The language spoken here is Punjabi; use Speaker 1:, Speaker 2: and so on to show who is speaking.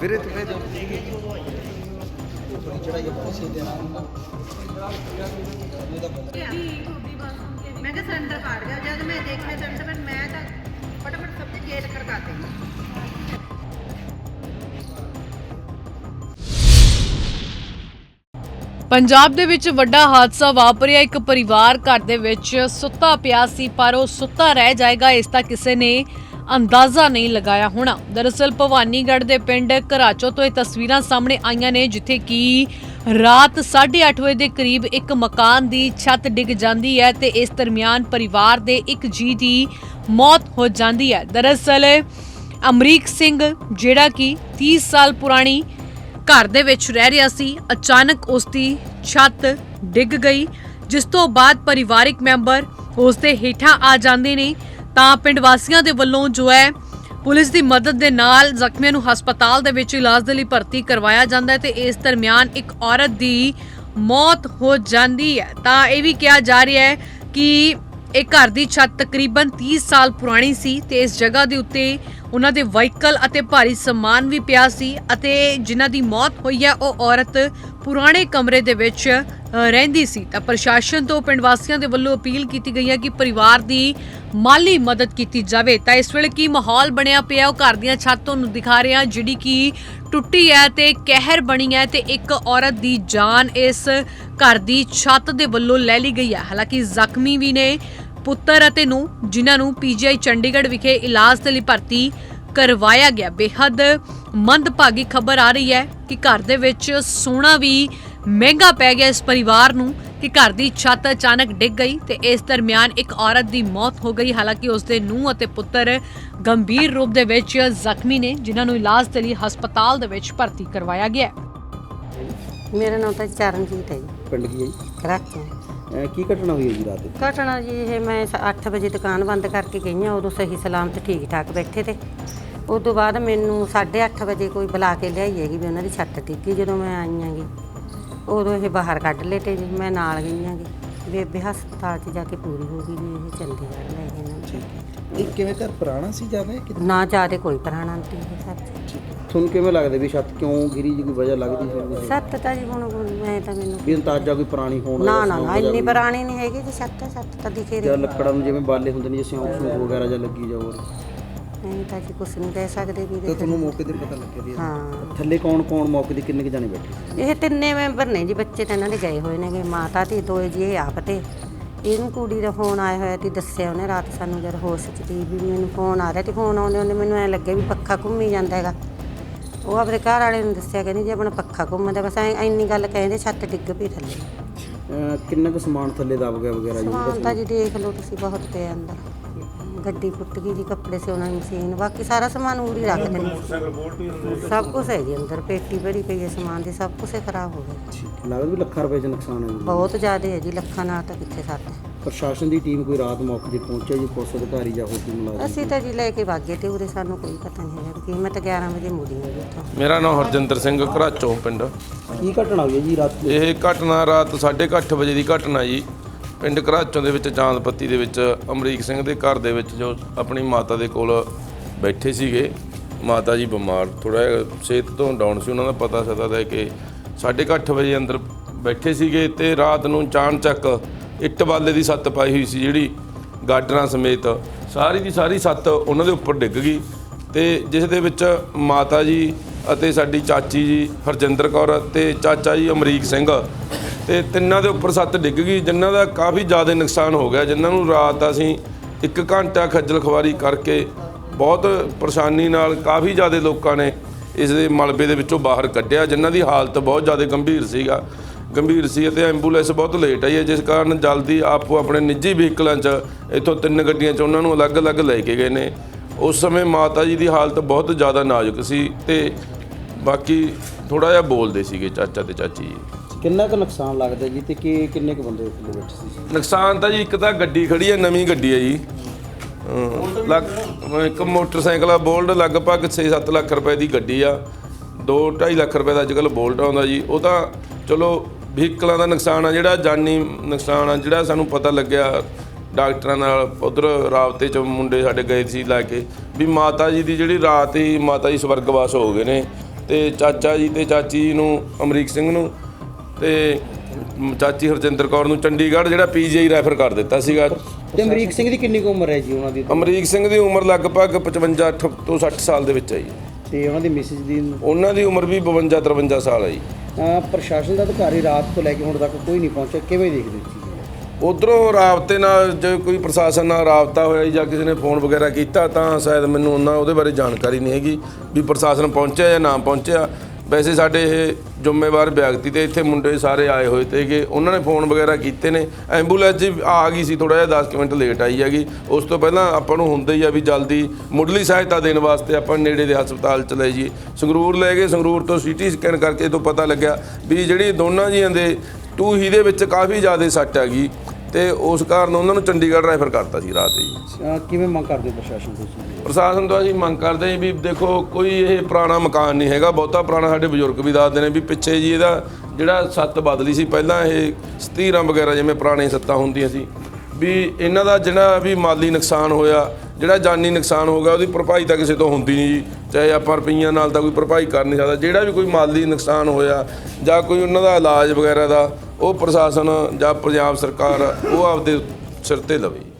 Speaker 1: ਵੀਰੇ ਤੁਮੇ ਜੋ
Speaker 2: ਮੈਂ ਕਿਹਾ ਸਿਲੰਡਰ ਫਾੜ ਗਿਆ। ਜਦ ਮੈਂ ਦੇਖਿਆ ਸਿਲੰਡਰ ਫਿਰ ਮੈਂ ਤਾਂ ਫਟਾਫਟ ਸਭ ਦੇ ਗੇਟ ਖੜਕਾਤੇ
Speaker 3: ਪੰਜਾਬ ਦੇ ਵਿੱਚ ਵੱਡਾ ਹਾਦਸਾ ਵਾਪਰਿਆ। ਇੱਕ ਪਰਿਵਾਰ ਘਰ ਦੇ ਵਿੱਚ ਸੁੱਤਾ ਪਿਆ ਸੀ ਪਰ ਉਹ ਸੁੱਤਾ ਰਹਿ ਜਾਏਗਾ ਇਸ ਦਾ ਕਿਸੇ ਨੇ ਅੰਦਾਜ਼ਾ ਨਹੀਂ ਲਗਾਇਆ ਹੋਣਾ। ਦਰਅਸਲ, ਭਵਾਨੀਗੜ੍ਹ ਦੇ ਪਿੰਡ ਘਰਾਚੋ ਤੋਂ ਇਹ ਤਸਵੀਰਾਂ ਸਾਹਮਣੇ ਆਈਆਂ ਨੇ, ਜਿੱਥੇ ਕਿ ਰਾਤ 8:30 ਵਜੇ ਦੇ ਕਰੀਬ ਇੱਕ ਮਕਾਨ ਦੀ ਛੱਤ ਡਿੱਗ ਜਾਂਦੀ ਹੈ ਤੇ ਇਸ ਦਰਮਿਆਨ ਪਰਿਵਾਰ ਦੇ ਇੱਕ ਜੀ ਦੀ ਮੌਤ ਹੋ ਜਾਂਦੀ ਹੈ। ਦਰਅਸਲ, ਅਮਰੀਕ ਸਿੰਘ, ਜਿਹੜਾ ਕਿ 30 ਸਾਲ ਪੁਰਾਣੀ ਘਰ ਦੇ ਵਿੱਚ ਰਹਿ ਰਿਹਾ ਸੀ, ਅਚਾਨਕ ਉਸ ਦੀ ਛੱਤ ਡਿੱਗ ਗਈ, ਜਿਸ ਤੋਂ ਬਾਅਦ ਪਰਿਵਾਰਿਕ ਮੈਂਬਰ ਉਸ ਦੇ ਹੇਠਾਂ ਆ ਜਾਂਦੇ ਨੇ। ਤਾਂ ਪਿੰਡ ਵਾਸੀਆਂ ਦੇ ਵੱਲੋਂ ਜੋ ਹੈ, ਪੁਲਿਸ ਦੀ ਮਦਦ ਦੇ ਨਾਲ ਜ਼ਖਮੀਆਂ ਨੂੰ ਹਸਪਤਾਲ ਦੇ ਵਿੱਚ ਇਲਾਜ ਦੇ ਲਈ ਭਰਤੀ ਕਰਵਾਇਆ ਜਾਂਦਾ ਹੈ ਤੇ ਇਸ ਦਰਮਿਆਨ ਇੱਕ ਔਰਤ ਦੀ ਮੌਤ ਹੋ ਜਾਂਦੀ ਹੈ। ਤਾਂ ਇਹ ਵੀ ਕਿਹਾ ਜਾ ਰਿਹਾ ਹੈ ਕਿ ਇਹ ਘਰ ਦੀ ਛੱਤ ਤਕਰੀਬਨ 30 ਸਾਲ ਪੁਰਾਣੀ ਸੀ ਤੇ ਇਸ ਜਗ੍ਹਾ ਦੇ ਉੱਤੇ ਉਹਨਾਂ ਦੇ ਵਹੀਕਲ ਅਤੇ ਭਾਰੀ ਸਮਾਨ ਵੀ ਪਿਆ ਸੀ ਅਤੇ ਜਿਨ੍ਹਾਂ ਦੀ ਮੌਤ ਹੋਈ ਹੈ, ਉਹ ਔਰਤ ਪੁਰਾਣੇ ਕਮਰੇ ਦੇ ਵਿੱਚ ਰਹਿੰਦੀ ਸੀ। ਤਾਂ ਪ੍ਰਸ਼ਾਸਨ ਤੋਂ ਪਿੰਡ ਵਾਸੀਆਂ ਦੇ ਵੱਲੋਂ ਅਪੀਲ ਕੀਤੀ ਗਈ ਹੈ ਕਿ ਪਰਿਵਾਰ ਦੀ ਮਾਲੀ ਮਦਦ ਕੀਤੀ ਜਾਵੇ। ਤਾਂ ਇਸ ਵੇਲੇ ਕੀ ਮਾਹੌਲ ਬਣਿਆ ਪਿਆ? ਉਹ ਘਰ ਦੀਆਂ ਛੱਤ ਤੁਹਾਨੂੰ ਦਿਖਾ ਰਿਹਾ ਜਿਹੜੀ ਕਿ ਟੁੱਟੀ ਹੈ ਤੇ ਕਹਿਰ ਬਣੀ ਹੈ ਤੇ ਇੱਕ ਔਰਤ ਦੀ ਜਾਨ ਇਸ ਘਰ ਦੀ ਛੱਤ ਦੇ ਵੱਲੋਂ ਲੈ ਲਈ ਗਈ ਹੈ। ਹਾਲਾਂਕਿ ਜ਼ਖਮੀ ਵੀ ਨੇ ਪੁੱਤਰ ਅਤੇ ਨੂੰ ਜਿਨ੍ਹਾਂ ਨੂੰ ਪੀਜੀਆਈ ਚੰਡੀਗੜ੍ਹ ਵਿਖੇ ਇਲਾਜ ਦੇ ਲਈ ਭਰਤੀ ਕਰਵਾਇਆ ਗਿਆ। ਬੇहद ਮੰਦਭਾਗੀ ਖਬਰ ਆ ਰਹੀ ਹੈ ਕਿ ਘਰ ਦੇ ਵਿੱਚ ਸੋਨਾ ਵੀ ਮਹਿੰਗਾ ਪੈ ਗਿਆ ਇਸ ਪਰਿਵਾਰ ਨੂੰ ਕਿ ਘਰ ਦੀ ਛੱਤ ਅਚਾਨਕ ਡਿੱਗ ਗਈ ਤੇ ਇਸ ਦਰਮਿਆਨ ਇੱਕ ਔਰਤ ਦੀ ਮੌਤ ਹੋ ਗਈ। ਹਾਲਾਂਕਿ ਉਸ ਦੇ ਨੂੰਹ ਅਤੇ ਪੁੱਤਰ ਗੰਭੀਰ ਰੂਪ ਦੇ ਵਿੱਚ ਜ਼ਖਮੀ ਨੇ ਜਿਨ੍ਹਾਂ ਨੂੰ ਇਲਾਜ ਦੇ ਲਈ ਹਸਪਤਾਲ ਦੇ ਵਿੱਚ ਭਰਤੀ ਕਰਵਾਇਆ ਗਿਆ ਹੈ।
Speaker 2: ਮੇਰਾ ਨਾਮ ਤਾਂ ਚਰਨਜੀਤ ਹੈ ਜੀ।
Speaker 1: ਪਿੰਡ ਕੀ ਹੈ ਜੀ?
Speaker 2: ਕਰਾਚੋਂ
Speaker 1: ਅਹ ਕੀ ਘਟਨਾ ਹੋਈ ਹੈ ਜੀ ਰਾਤ ਦੇ?
Speaker 2: ਘਟਨਾ ਜੀ ਇਹ ਮੈਂ 8 ਵਜੇ ਦੁਕਾਨ ਬੰਦ ਕਰਕੇ ਗਈ ਹਾਂ ਉਦੋਂ ਸਹੀ ਸਲਾਮਤ ਠੀਕ ਠਾਕ ਬੈਠੇ ਤੇ। ਉਸ ਤੋਂ ਬਾਅਦ ਮੈਨੂੰ 8:30 ਵਜੇ ਕੋਈ ਬੁਲਾ ਕੇ ਲਿਆਈ ਹੈਗੀ ਵੀ ਉਹਨਾਂ ਦੀ ਛੱਤ ਡਿੱਗੀ ਜਦੋਂ ਮੈਂ ਆਈ ਆਂਗੀ ਉਦੋਂ ਇਹ ਬਾਹਰ ਕੱਢ ਲਏ ਤੇ ਜੀ ਮੈਂ ਨਾਲ ਗਈ ਆਂਗੀ ਬੇਬੇ ਹਸਪਤਾਲ 'ਚ ਜਾ ਕੇ ਪੂਰੀ ਹੋ ਗਈ ਜੀ ਇਹ ਚੰਡੀਗੜ੍ਹ ਲੈ ਗਏ ਨੂੰ।
Speaker 1: ਇਹ ਕਿਵੇਂ ਘਰ ਪੁਰਾਣਾ ਸੀ ਜ਼ਿਆਦਾ ਕਿ
Speaker 2: ਨਾ ਜ਼ਿਆਦੇ ਕੋਈ ਪੁਰਾਣਾ ਨਹੀਂ ਇਹ ਸੱਤ
Speaker 1: ਤੁਹਾਨੂੰ ਕਿਵੇਂ ਲੱਗਦਾ ਵੀ ਛੱਤ ਕਿਉਂ ਗਿਰੀ ਜੀ ਕੋਈ ਵਜ੍ਹਾ ਲੱਗਦੀ ਸੀ?
Speaker 2: ਸੱਤ ਤਾਂ ਜੀ ਹੁਣ ਮੈਂ ਤਾਂ ਮੈਨੂੰ
Speaker 1: ਵੀ ਅੰਤਾਜਾ ਕੋਈ ਪੁਰਾਣੀ ਹੋਣ
Speaker 2: ਨਾ ਨਾ ਨਾ ਇੰਨੀ ਪੁਰਾਣੀ ਨਹੀਂ ਹੈਗੀ ਜੀ ਸੱਤ ਸੱਤ ਤਾਂ ਦਿਖੇ
Speaker 1: ਜਾਂ
Speaker 2: ਰਹੀ
Speaker 1: ਲੱਕੜਾਂ ਨੂੰ ਜਿਵੇਂ ਬਾਲੇ ਹੁੰਦੇ ਨੇ ਜਿਵੇਂ ਸਿਉਂਕ ਵਗੈਰਾ ਜਾਂ ਲੱਗੀ ਜਾਓ
Speaker 2: ਨਹੀਂ ਤਾਂ ਜੀ ਕੁਛ ਨਹੀਂ ਕਹਿ ਸਕਦੇ ਵੀ
Speaker 1: ਤੇ ਤੁਹਾਨੂੰ ਮੌਕੇ ਤੇ ਪਤਾ ਲੱਗਿਆ ਵੀ
Speaker 2: ਹਾਂ।
Speaker 1: ਥੱਲੇ ਕੌਣ ਕੌਣ ਮੌਕੇ ਤੇ ਕਿੰਨੇ ਕੁ ਜਾਣੇ ਬੈਠੇ ਸੀ?
Speaker 2: ਇਹ ਤਿੰਨੇ ਮੈਂਬਰ ਨੇ ਜੀ ਬੱਚੇ ਤਾਂ ਇਹਨਾਂ ਦੇ ਗਏ ਹੋਏ ਨੇਗੇ ਮਾਤਾ ਤੇ ਦੋਏ ਜੀ ਇਹ ਆਪ ਤੇ। ਇਹਨੂੰ ਕੁੜੀ ਦਾ ਫੋਨ ਆਇਆ ਹੋਇਆ ਤੇ ਦੱਸਿਆ ਉਹਨੇ ਰਾਤ ਸਾਨੂੰ ਜਦ ਹੋਸ਼ ਚ ਤੀ ਵੀ ਮੈਨੂੰ ਫੋਨ ਆ ਰਿਹਾ ਤੇ ਫੋਨ ਆਉਂਦੇ ਆਉਂਦੇ ਮੈਨੂੰ ਐ ਲੱਗੇ ਵੀ ਪੱਖਾ ਘੁੰਮੀ ਜਾਂਦਾ ਹੈਗਾ। ਉਹ ਆਪਣੇ ਘਰ ਵਾਲੇ ਨੂੰ ਦੱਸਿਆ ਕਹਿੰਦੀ ਜੀ ਆਪਣਾ ਪੱਖਾ ਘੁੰਮਦਾ ਬਸ ਐਂ ਇੰਨੀ ਗੱਲ ਕਹਿੰਦੇ ਛੱਤ ਡਿੱਗ ਪਈ ਥੱਲੇ।
Speaker 1: ਅਹ ਕਿੰਨਾ ਕੁ ਸਮਾਨ ਥੱਲੇ ਦਬ ਗਿਆ ਵਗੈਰਾ ਜੀ?
Speaker 2: ਸਮਾਨ ਤਾਂ ਜੀ ਦੇਖ ਲਓ ਤੁਸੀਂ ਬਹੁਤ ਪਿਆ ਅੰਦਰ। ਗੱਡੀ ਫੁੱਟ ਗਈ ਜੀ ਕੱਪੜੇ ਸਿਉਣਾ ਦੀ ਮਸ਼ੀਨ ਬਾਕੀ ਸਾਰਾ ਸਮਾਨ ਉਰੀ ਰੱਖ ਦਿੰਦੇ ਸਭ ਕੁਝ ਹੈ ਜੀ ਅੰਦਰ ਪੇਟੀ ਭਰੀ ਪਈ ਹੈ ਸਮਾਨ ਦੀ ਸਭ ਕੁਝ ਖਰਾਬ ਹੋ ਗਿਆ।
Speaker 1: ਲੱਗਦਾ ਵੀ ਲੱਖਾਂ ਰੁਪਏ ਚ ਨੁਕਸਾਨ ਹੈ ਜੀ
Speaker 2: ਬਹੁਤ ਜ਼ਿਆਦਾ ਹੈ ਜੀ ਲੱਖਾਂ ਨਾਲ ਤਾਂ ਕਿੱਥੇ ਸਾਡੇ
Speaker 1: ਪ੍ਰਸ਼ਾਸਨ ਦੀ ਟੀਮ ਕੋਈ ਰਾਤ ਮੌਕੇ ਤੇ ਪਹੁੰਚਿਆ ਜੀ ਪੁਲਿਸ ਅਧਿਕਾਰੀ ਜਾਂ ਹੋਰ ਕੋਈ ਮੁਲਾਜ਼ਮ?
Speaker 2: ਅਸੀਂ ਤਾਂ ਜੀ ਲੈ ਕੇ ਵਾਗੇ ਤੇ ਉਰੇ ਸਾਨੂੰ ਕੋਈ ਪਤਾ ਨਹੀਂ ਹੈਗਾ ਕਿ ਮੈਂ ਤਾਂ 11 ਵਜੇ ਮੁੜੀ ਹਾਂ ਜੀ ਉੱਥੋਂ।
Speaker 4: ਮੇਰਾ ਨਾਮ ਹਰਜਿੰਦਰ ਸਿੰਘ ਘਰਾਚੋਂ ਪਿੰਡ।
Speaker 1: ਕੀ ਘਟਨਾ ਹੋਈ ਹੈ ਜੀ ਰਾਤ?
Speaker 4: ਇਹ ਘਟਨਾ ਰਾਤ 8:30 ਵਜੇ ਦੀ ਘਟਨਾ ਜੀ। ਪਿੰਡ ਘਰਾਚੋਂ ਦੇ ਵਿੱਚ, ਚਾਂਦਪੱਤੀ ਦੇ ਵਿੱਚ, ਅਮਰੀਕ ਸਿੰਘ ਦੇ ਘਰ ਦੇ ਵਿੱਚ ਜੋ ਆਪਣੀ ਮਾਤਾ ਦੇ ਕੋਲ ਬੈਠੇ ਸੀਗੇ। ਮਾਤਾ ਜੀ ਬਿਮਾਰ ਥੋੜਾ ਸਿਹਤ ਤੋਂ ਡਾਊਨ ਸੀ, ਉਹਨਾਂ ਦਾ ਪਤਾ ਸਦਾ ਦਾ ਕਿ 8:30 ਵਜੇ ਅੰਦਰ ਬੈਠੇ ਸੀਗੇ ਤੇ ਰਾਤ ਨੂੰ ਚਾਣਚੱਕ ਇੱਟ ਬਾਲੇ ਦੀ ਸੱਤ ਪਾਈ ਹੋਈ ਸੀ, ਜਿਹੜੀ ਗਾਡਰਾਂ ਸਮੇਤ ਸਾਰੀ ਦੀ ਸਾਰੀ ਸੱਤ ਉਹਨਾਂ ਦੇ ਉੱਪਰ ਡਿੱਗ ਗਈ ਤੇ ਜਿਸ ਦੇ ਵਿੱਚ ਮਾਤਾ ਜੀ ਅਤੇ ਸਾਡੀ ਚਾਚੀ ਜੀ ਹਰਜਿੰਦਰ ਕੌਰ ਅਤੇ ਚਾਚਾ ਜੀ ਅਮਰੀਕ ਸਿੰਘ ਤੇ ਤਿੰਨਾਂ ਦੇ ਉੱਪਰ ਸੱਤ ਡਿੱਗ ਗਈ, ਜਿਨ੍ਹਾਂ ਦਾ ਕਾਫੀ ਜ਼ਿਆਦਾ ਨੁਕਸਾਨ ਹੋ ਗਿਆ, ਜਿਨ੍ਹਾਂ ਨੂੰ ਰਾਤ ਅਸੀਂ ਇੱਕ ਘੰਟਾ ਖੱਜਲ ਖਵਾਰੀ ਕਰਕੇ ਬਹੁਤ ਪਰੇਸ਼ਾਨੀ ਨਾਲ ਕਾਫੀ ਜ਼ਿਆਦਾ ਲੋਕਾਂ ਨੇ ਇਸ ਦੇ ਮਲਬੇ ਦੇ ਵਿੱਚੋਂ ਬਾਹਰ ਕੱਢਿਆ, ਜਿਨ੍ਹਾਂ ਦੀ ਹਾਲਤ ਬਹੁਤ ਜ਼ਿਆਦਾ ਗੰਭੀਰ ਸੀਗਾ। ਗੰਭੀਰ ਸੀ ਅਤੇ ਐਂਬੂਲੈਂਸ ਬਹੁਤ ਲੇਟ ਆਈ ਹੈ, ਜਿਸ ਕਾਰਨ ਜਲਦੀ ਆਪੋ ਆਪਣੇ ਨਿੱਜੀ ਵਹੀਕਲਾਂ 'ਚ ਇੱਥੋਂ ਤਿੰਨ ਗੱਡੀਆਂ 'ਚ ਉਹਨਾਂ ਨੂੰ ਅਲੱਗ-ਅਲੱਗ ਲੈ ਕੇ ਗਏ ਨੇ। ਉਸ ਸਮੇਂ ਮਾਤਾ ਜੀ ਦੀ ਹਾਲਤ ਬਹੁਤ ਜ਼ਿਆਦਾ ਨਾਜ਼ੁਕ ਸੀ ਤੇ ਬਾਕੀ ਥੋੜਾ ਜਿਹਾ ਬੋਲਦੇ ਸੀਗੇ ਚਾਚਾ ਤੇ ਚਾਚੀ ਜੀ।
Speaker 1: ਕਿੰਨਾ ਕੁ ਨੁਕਸਾਨ ਲੱਗਦਾ ਜੀ ਤੇ ਕਿ ਕਿੰਨੇ ਕੁ ਬੰਦੇ ਥੱਲੇ ਬੈਠੇ ਸੀ?
Speaker 4: ਨੁਕਸਾਨ ਤਾਂ ਜੀ ਇੱਕ ਤਾਂ ਗੱਡੀ ਖੜੀ ਹੈ ਨਵੀਂ ਗੱਡੀ ਹੈ ਜੀ। ਅਮ ਲੱਗ ਇੱਕ ਮੋਟਰਸਾਈਕਲ ਆ, ਬੋਲਟ ਲਗਭਗ 6-7 ਲੱਖ ਰੁਪਏ ਦੀ ਗੱਡੀ ਆ। 2-2.5 ਲੱਖ ਰੁਪਏ ਦਾ ਅੱਜਕੱਲ ਬੋਲਟ ਆਉਂਦਾ ਜੀ। ਉਹ ਤਾਂ ਚਲੋ ਵਹੀਕਲਾਂ ਦਾ ਨੁਕਸਾਨ ਆ, ਜਿਹੜਾ ਜਾਨੀ ਨੁਕਸਾਨ ਆ, ਜਿਹੜਾ ਸਾਨੂੰ ਪਤਾ ਲੱਗਿਆ ਡਾਕਟਰਾਂ ਨਾਲ, ਉਧਰ ਰਾਬਤੇ ਚ ਮੁੰਡੇ ਸਾਡੇ ਗਏ ਸੀ ਲੈ ਕੇ। ਵੀ ਮਾਤਾ ਜੀ ਦੀ ਜਿਹੜੀ ਰਾਤ ਹੀ ਮਾਤਾ ਜੀ ਸਵਰਗਵਾਸ ਹੋ ਗਏ ਨੇ। ਤੇ ਚਾਚਾ ਜੀ ਤੇ ਚਾਚੀ ਜੀ ਨੂੰ, ਅਮਰੀਕ ਸਿੰਘ ਨੂੰ ਤੇ ਚਾਚੀ ਹਰਜਿੰਦਰ ਕੌਰ ਨੂੰ ਚੰਡੀਗੜ੍ਹ ਜਿਹੜਾ ਪੀਜੀਆਈ ਰੈਫਰ ਕਰ ਦਿੱਤਾ ਸੀਗਾ।
Speaker 1: ਤੇ ਅਮਰੀਕ ਸਿੰਘ ਦੀ ਕਿੰਨੀ ਕੁ ਉਮਰ ਹੈ ਜੀ ਉਹਨਾਂ ਦੀ?
Speaker 4: ਅਮਰੀਕ ਸਿੰਘ ਦੀ ਉਮਰ ਲਗਭਗ 55 ਅੱਠ ਤੋਂ 60 ਸਾਲ ਦੇ ਵਿੱਚ ਹੈ ਜੀ।
Speaker 1: ਤੇ ਉਹਨਾਂ ਦੀ ਮਿਸਿਸ ਦੀ
Speaker 4: ਉਹਨਾਂ ਦੀ ਉਮਰ ਵੀ 52 53 ਸਾਲ ਹੈ ਜੀ।
Speaker 1: ਪ੍ਰਸ਼ਾਸਨ ਦਾ ਅਧਿਕਾਰੀ ਰਾਤ ਤੋਂ ਲੈ ਕੇ ਹੁਣ ਤੱਕ ਕੋਈ ਨਹੀਂ ਪਹੁੰਚਿਆ। ਕਿਵੇਂ ਦੇਖਦੇ ਜੀ
Speaker 4: ਉਧਰੋਂ ਰਾਬਤੇ ਨਾਲ ਜੇ ਕੋਈ ਪ੍ਰਸ਼ਾਸਨ ਨਾਲ ਰਾਬਤਾ ਹੋਇਆ ਜਾਂ ਕਿਸੇ ਨੇ ਫੋਨ ਵਗੈਰਾ ਕੀਤਾ ਤਾਂ ਸ਼ਾਇਦ ਮੈਨੂੰ ਉਹਨਾਂ ਉਹਦੇ ਬਾਰੇ ਜਾਣਕਾਰੀ ਨਹੀਂ ਹੈਗੀ ਵੀ ਪ੍ਰਸ਼ਾਸਨ ਪਹੁੰਚਿਆ ਜਾਂ ਨਾ ਪਹੁੰਚਿਆ। ਵੈਸੇ ਸਾਡੇ ਇਹ ਜ਼ਿੰਮੇਵਾਰ ਵਿਅਕਤੀ ਤੇ ਇੱਥੇ ਮੁੰਡੇ ਸਾਰੇ ਆਏ ਹੋਏ ਤੇਗੇ ਉਹਨਾਂ ਨੇ ਫੋਨ ਵਗੈਰਾ ਕੀਤੇ ਨੇ। ਐਂਬੂਲੈਂਸ ਜੀ ਆ ਗਈ ਸੀ ਥੋੜਾ ਜਿਹਾ 10 ਕੁ ਮਿੰਟ ਲੇਟ ਆਈ ਹੈਗੀ। ਉਸ ਤੋਂ ਪਹਿਲਾਂ ਆਪਾਂ ਨੂੰ ਹੁੰਦਾ ਹੀ ਆ ਵੀ ਜਲਦੀ ਮੁੱਢਲੀ ਸਹਾਇਤਾ ਦੇਣ ਵਾਸਤੇ ਆਪਾਂ ਨੇੜੇ ਦੇ ਹਸਪਤਾਲ ਚ ਲੈ ਜੀ ਸੰਗਰੂਰ ਲੈ ਗਏ, ਸੰਗਰੂਰ ਤੋਂ ਸੀਟੀ ਸਕੈਨ ਕਰਕੇ ਤੋਂ ਪਤਾ ਲੱਗਿਆ ਵੀ ਜਿਹੜੀ ਦੋਨਾਂ ਜੀਆਂ ਦੇ ਟੂ ਹੀ ਦੇ ਵਿੱਚ ਕਾਫੀ ਜ਼ਿਆਦਾ ਸੱਟ ਹੈਗੀ। ਤੇ ਉਸ ਕਾਰਨ ਉਹਨਾਂ ਨੂੰ ਚੰਡੀਗੜ੍ਹ ਰੈਫਰ ਕਰਤਾ ਸੀ ਰਾਤ ਹੀ
Speaker 1: ਅਹ ਕਿਵੇਂ ਮੰਗ ਕਰਦੇ ਹੋ ਪ੍ਰਸ਼ਾਸਨ ਤੋਂ
Speaker 4: ਪ੍ਰਸ਼ਾਸਨ ਤੋਂ ਅਸੀਂ ਮੰਗ ਕਰਦੇ ਹਾਂ ਵੀ ਦੇਖੋ ਕੋਈ ਇਹ ਪੁਰਾਣਾ ਮਕਾਨ ਨਹੀਂ ਹੈਗਾ ਬਹੁਤਾ ਪੁਰਾਣਾ ਸਾਡੇ ਬਜ਼ੁਰਗ ਵੀ ਦੱਸਦੇ ਨੇ ਵੀ ਪਿੱਛੇ ਜੀ ਇਹਦਾ ਜਿਹੜਾ ਸੱਤ ਬਦਲੀ ਸੀ ਪਹਿਲਾਂ ਇਹ ਸਤੀਰਾਂ ਵਗੈਰਾ ਜਿਵੇਂ ਪੁਰਾਣੇ ਸੱਤਾਂ ਹੁੰਦੀਆਂ ਸੀ ਵੀ ਇਹਨਾਂ ਦਾ ਜਿਹੜਾ ਵੀ ਮਾਲੀ ਨੁਕਸਾਨ ਹੋਇਆ ਜਿਹੜਾ ਜਾਨੀ ਨੁਕਸਾਨ ਹੋ ਗਿਆ, ਉਹਦੀ ਭਰਪਾਈ ਤਾਂ ਕਿਸੇ ਤੋਂ ਹੁੰਦੀ ਨਹੀਂ ਜੀ। ਚਾਹੇ ਆਪਾਂ ਰੁਪਈਆਂ ਨਾਲ ਤਾਂ ਕੋਈ ਭਰਪਾਈ ਕਰ ਨਹੀਂ ਸਕਦਾ। ਜਿਹੜਾ ਵੀ ਕੋਈ ਮਾਲੀ ਨੁਕਸਾਨ ਹੋਇਆ, ਜਾਂ ਕੋਈ ਉਹਨਾਂ ਦਾ ਇਲਾਜ ਵਗੈਰਾ ਦਾ, ਉਹ ਪ੍ਰਸ਼ਾਸਨ ਜਾਂ ਪੰਜਾਬ ਸਰਕਾਰ ਉਹ ਆਪਦੇ ਸਿਰ ਤੇ ਲਵੇ।